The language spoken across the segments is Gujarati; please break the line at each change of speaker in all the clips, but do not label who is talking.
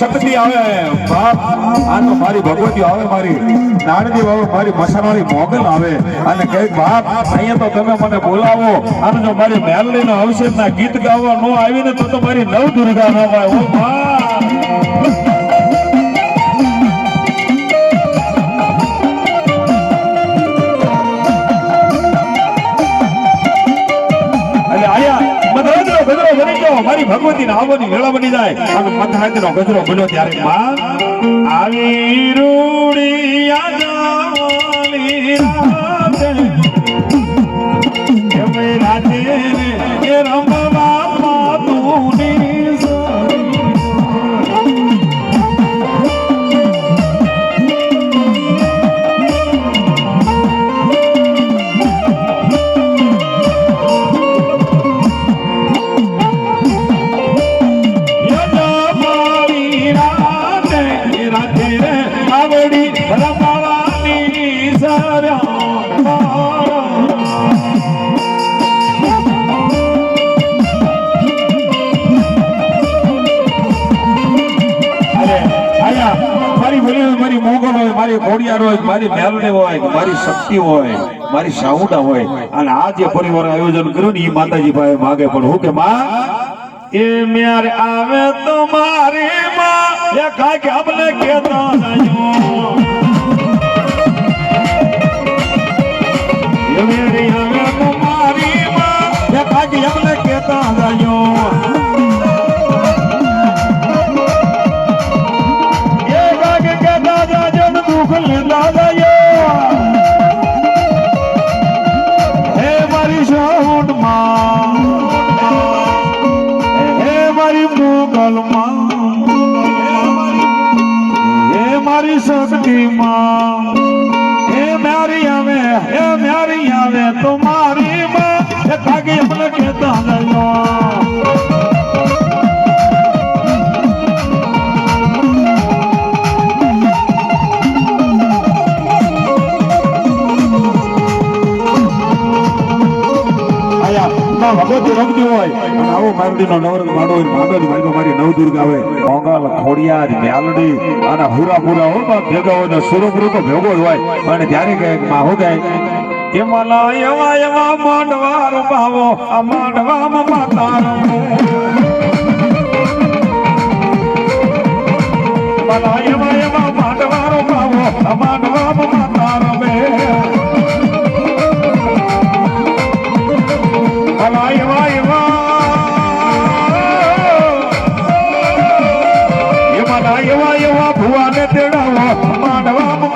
શક્તિ આવે. બાપ, આ તો મારી ભગવતી આવે મારી. નાણદેવ આવે મારી મસાવાળી મોગલ આવે. અને કહે, બાપ, અહીંયા તો તમે મને બોલાવો. અને જો મારી મેલડીનો અવશેષના ગીત ગાવા ન આવીને તો તો મારી નવ દુર્ગા ન હોય ઓ બા મારી ભગવતી ને આવવાની વેળા બની જાય. અને મધરાજનો ગજરો બન્યો ત્યારે માં આવી રૂડી રાતે મારી મોડિયાર હોય મારી મેલડી હોય મારી શક્તિ હોય, મારી સાઉડા હોય, અને આ જે પરિવાર આયોજન કર્યું ને એ માતાજી ભાઈ માગે પણ હું કે માં, એ મ્યારે આવે તો મારી માં. એ કાંઈક અમને કેતા નહીં એ મેરી આવે તો મારી માં. એ કાંઈક હે મારી આવે તો મારી માં ના રમતી હોય. અને આવો મારડીનો નવરંગ માડો હોય. માંડોની મારી મારી નવદુર્ગ આવે. મોગલ ખોડિયાર મ્યાલડી અને હુરા પુરા હોય બાપ ભેગા હોય ને સુરપુર તો ભેગો જ હોય. અને ત્યારે કહે કે માં, હો, ગાય એમાં એવા એવા માંડવા ભાવો. આ માંડવામાં માતા એવા એવા એવા ભુવાને તેડાવો માંડવામાં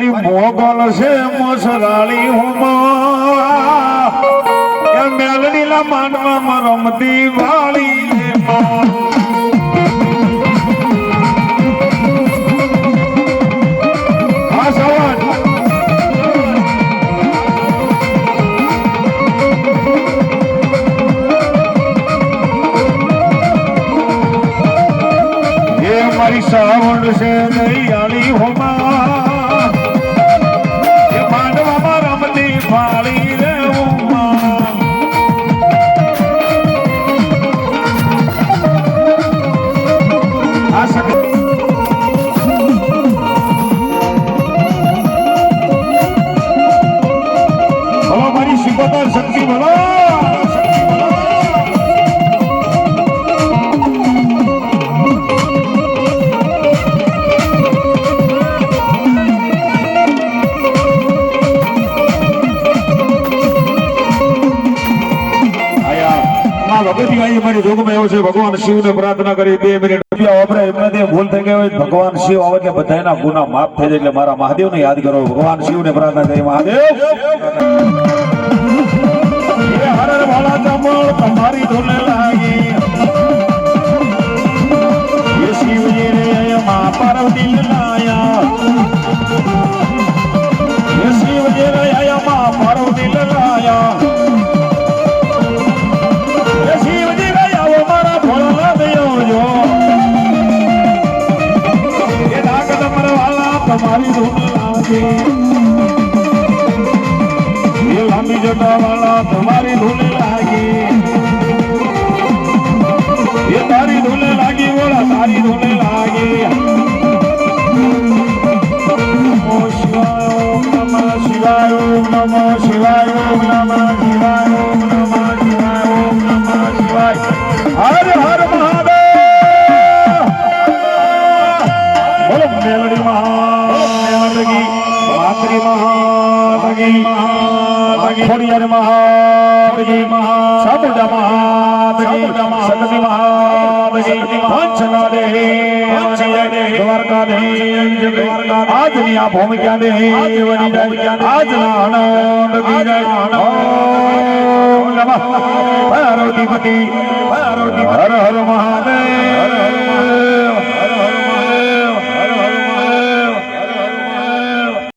મારી મોગલ છે મોસરાળી હું મેલડીલા માંડવામાં રમતી વાળી મારી જોગમાં છે. ભગવાન શિવને પ્રાર્થના કરી. બે મિનિટ રૂપિયા વાપરે. એમનાથી ભૂલ થઈ ગઈ હોય. ભગવાન શિવ આવે એટલે બધાના ગુના માફ થઈ જાય એટલે મારા મહાદેવને યાદ કરો. ભગવાન શિવને પ્રાર્થના કરી. મહાદેવ! તમારી ધૂને ખોડિયાર મહાદેવી સાબુડા મહાદેવી સગતી મહાદેવી પંચના દેવી દ્વારકા દેવી આજની આ ભૂમિકા દેવી આજના આનંદ. નમઃ. પાર્વતીપતિ હર હર મહાદેવ.